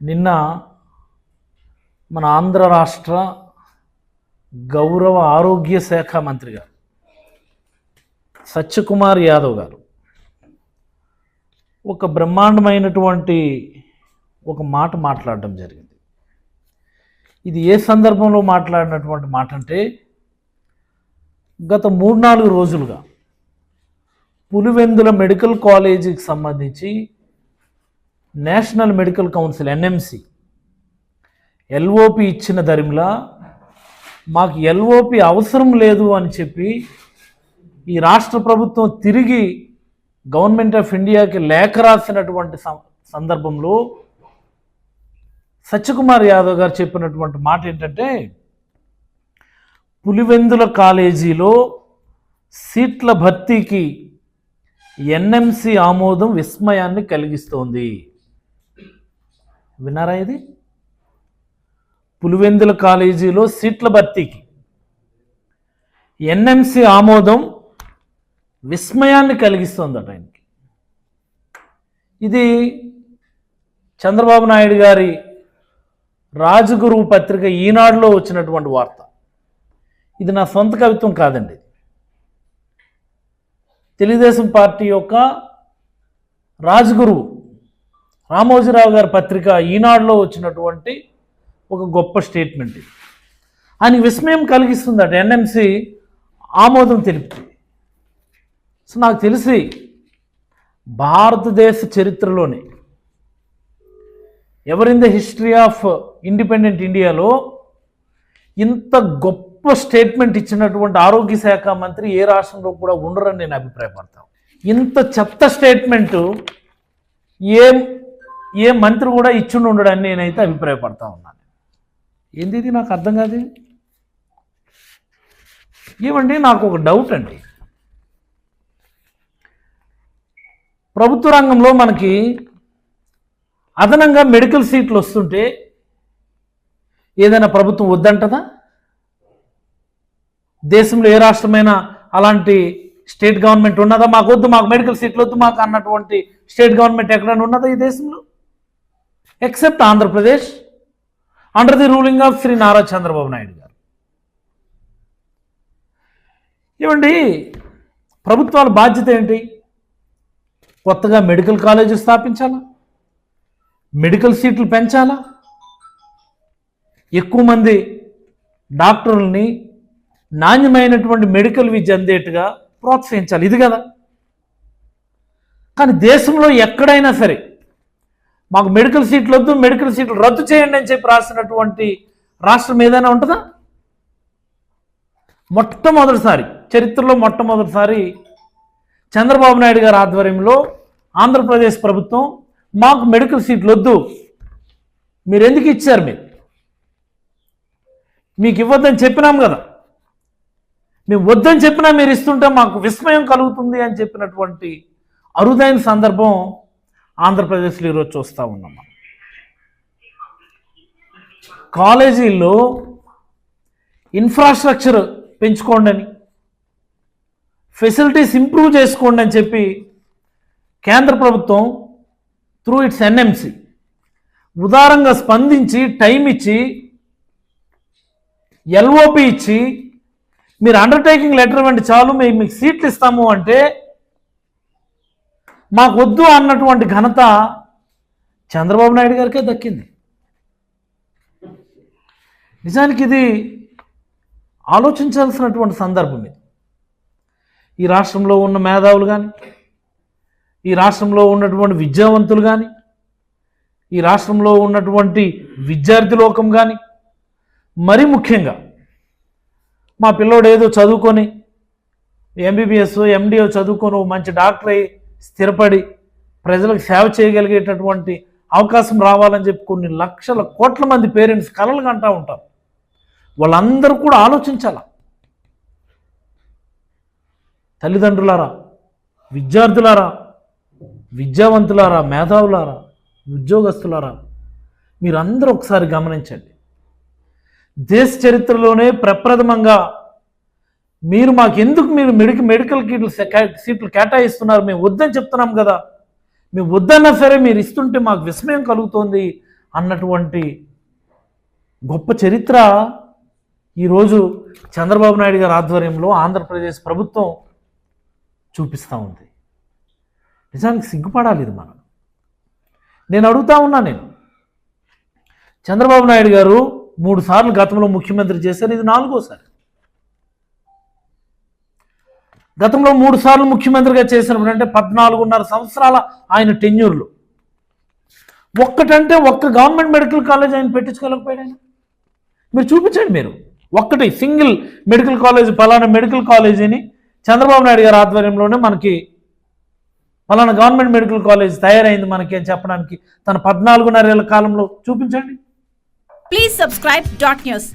నిన్న మన ఆంధ్ర రాష్ట్ర గౌరవ ఆరోగ్య శాఖ మంత్రి గారు సత్యకుమార్ యాదవ్ గారు ఒక బ్రహ్మాండమైనటువంటి ఒక మాట మాట్లాడడం జరిగింది. ఇది ఏ సందర్భంలో మాట్లాడినటువంటి మాట అంటే గత మూడు నాలుగు రోజులుగా పులివెందుల మెడికల్ కాలేజీకి సంబంధించి national medical council NMC. LOP ఇచ్చిన దరిమిలా మాకు ఎల్ఓపి అవసరం లేదు అని చెప్పి ఈ రాష్ట్ర ప్రభుత్వం తిరిగి గవర్నమెంట్ ఆఫ్ ఇండియాకి లేఖ రాసినటువంటి సందర్భంలో సత్యకుమార్ యాదవ్ గారు చెప్పినటువంటి మాట ఏంటంటే పులివెందుల కాలేజీలో సీట్ల భర్తీకి ఎన్ఎంసి ఆమోదం విస్మయాన్ని కలిగిస్తోంది. విన్నారా ఇది? పులివెందుల కాలేజీలో సీట్ల భర్తీకి ఎన్ఎంసి ఆమోదం విస్మయాన్ని కలిగిస్తుందట ఆయనకి. ఇది చంద్రబాబు నాయుడు గారి రాజగురువు పత్రిక ఈనాడులో వచ్చినటువంటి వార్త. ఇది నా సొంత కవిత్వం కాదండి తెలుగుదేశం పార్టీ యొక్క రాజగురువు రామోజీరావు గారి పత్రిక ఈనాడులో వచ్చినటువంటి ఒక గొప్ప స్టేట్మెంట్ ఆయన విస్మయం కలిగిస్తుందట. ఎన్ఎంసి ఆమోదం తెలుపుతుంది సో నాకు తెలిసి భారతదేశ చరిత్రలోనే ever in the history of independent ఇండియాలో ఇంత గొప్ప స్టేట్మెంట్ ఇచ్చినటువంటి ఆరోగ్య శాఖ మంత్రి ఏ రాష్ట్రంలో కూడా ఉండరని నేను అభిప్రాయపడతాను. ఇంత చెత్త స్టేట్మెంటు ఏ ఏ మంత్రి కూడా ఇచ్చుండి ఉండడని నేనైతే అభిప్రాయపడతా ఉన్నాను. ఏంది ఇది? నాకు అర్థం కాదు. ఏమండి నాకు ఒక డౌట్ అండి. ప్రభుత్వ రంగంలో మనకి అదనంగా మెడికల్ సీట్లు వస్తుంటే ఏదైనా ప్రభుత్వం వద్దంటదా? దేశంలో ఏ రాష్ట్రమైనా అలాంటి స్టేట్ గవర్నమెంట్ ఉన్నదా? మాకు వద్దు మాకు మెడికల్ సీట్లు వద్దు మాకు అన్నటువంటి స్టేట్ గవర్నమెంట్ ఎక్కడైనా ఉన్నదా ఈ దేశంలో? Except Andhra Pradesh under the ruling of Shri Nara Chandrababu Naidu garu. ఇవ్వండి ప్రభుత్వాల బాధ్యత ఏంటి? కొత్తగా మెడికల్ కాలేజీ స్థాపించాలా? మెడికల్ సీట్లు పెంచాలా? ఎక్కువ మంది డాక్టర్లని నాణ్యమైనటువంటి మెడికల్ విద్య అందేట్టుగా ప్రోత్సహించాలి. ఇది కదా. కానీ దేశంలో ఎక్కడైనా సరే మాకు మెడికల్ సీట్లు వద్దు మెడికల్ సీట్లు రద్దు చేయండి అని చెప్పి రాసినటువంటి రాష్ట్రం ఏదైనా ఉంటుందా? మొట్టమొదటిసారి చరిత్రలో మొట్టమొదటిసారి చంద్రబాబు నాయుడు గారి ఆధ్వర్యంలో ఆంధ్రప్రదేశ్ ప్రభుత్వం మాకు మెడికల్ సీట్లు వద్దు. మీరు ఎందుకు ఇచ్చారు మీరు? మీకు ఇవ్వద్దని చెప్పినాం కదా. మేము వద్దని చెప్పినా మీరు ఇస్తుంటే మాకు విస్మయం కలుగుతుంది అని చెప్పినటువంటి అరుదైన సందర్భం ఆంధ్రప్రదేశ్లో ఈరోజు చూస్తూ ఉన్నాం మనం. కాలేజీల్లో ఇన్ఫ్రాస్ట్రక్చర్ పెంచుకోండి అని ఫెసిలిటీస్ ఇంప్రూవ్ చేసుకోండి అని చెప్పి కేంద్ర ప్రభుత్వం త్రూ ఇట్స్ ఎన్ఎంసి ఉదారంగా స్పందించి టైం ఇచ్చి ఎల్ఓపి ఇచ్చి మీరు అండర్టేకింగ్ లెటర్ వంటి చాలు మేము మీకు సీట్లు ఇస్తాము అంటే మాకు వద్దు అన్నటువంటి ఘనత చంద్రబాబు నాయుడు గారికే దక్కింది. నిజానికి ఇది ఆలోచించాల్సినటువంటి సందర్భం ఇది. ఈ రాష్ట్రంలో ఉన్న మేధావులు కానీ ఈ రాష్ట్రంలో ఉన్నటువంటి విద్యావంతులు కానీ ఈ రాష్ట్రంలో ఉన్నటువంటి విద్యార్థి లోకం కానీ మరీ ముఖ్యంగా మా పిల్లోడు ఏదో చదువుకొని ఎంబీబీఎస్ ఎండిఓ చదువుకొని మంచి డాక్టర్ అయ్యి స్థిరపడి ప్రజలకు సేవ చేయగలిగేటటువంటి అవకాశం రావాలని చెప్పి కొన్ని లక్షల కోట్ల మంది పేరెంట్స్ కలలు కంటా ఉంటారు. వాళ్ళందరూ కూడా ఆలోచించాల. తల్లిదండ్రులారా విద్యార్థులారా విద్యావంతులారా మేధావులారా ఉద్యోగస్తులారా మీరందరూ ఒకసారి గమనించండి. దేశ చరిత్రలోనే ప్రప్రథమంగా మీరు మాకు ఎందుకు మీరు మెడికల్ మెడికల్ కిట్లు సీట్లు కేటాయిస్తున్నారు? మేము వద్దని చెప్తున్నాం కదా. మేము వద్దన్నా సరే మీరు ఇస్తుంటే మాకు విస్మయం కలుగుతోంది అన్నటువంటి గొప్ప చరిత్ర ఈరోజు చంద్రబాబు నాయుడు గారి ఆధ్వర్యంలో ఆంధ్రప్రదేశ్ ప్రభుత్వం చూపిస్తూ ఉంది. నిజానికి సిగ్గుపడాలి ఇది మనం. నేను అడుగుతా ఉన్నా నేను. చంద్రబాబు నాయుడు గారు మూడు సార్లు గతంలో ముఖ్యమంత్రి చేశారు ఇది నాలుగోసారి. గతంలో మూడు సార్లు ముఖ్యమంత్రిగా చేసినప్పుడు అంటే పద్నాలుగున్నర సంవత్సరాల ఆయన టెన్యూర్లు. ఒక్కటంటే ఒక్క గవర్నమెంట్ మెడికల్ కాలేజ్ ఆయన పెట్టించుకోలేకపోయాడు ఆయన. మీరు చూపించండి మీరు. ఒక్కటి సింగిల్ మెడికల్ కాలేజ్ పలానా మెడికల్ కాలేజీని చంద్రబాబు నాయుడు గారి ఆధ్వర్యంలోనే మనకి పలానా గవర్నమెంట్ మెడికల్ కాలేజ్ తయారైంది మనకి అని చెప్పడానికి తన పద్నాలుగున్నరేళ్ళ కాలంలో. చూపించండి. Please subscribe dot news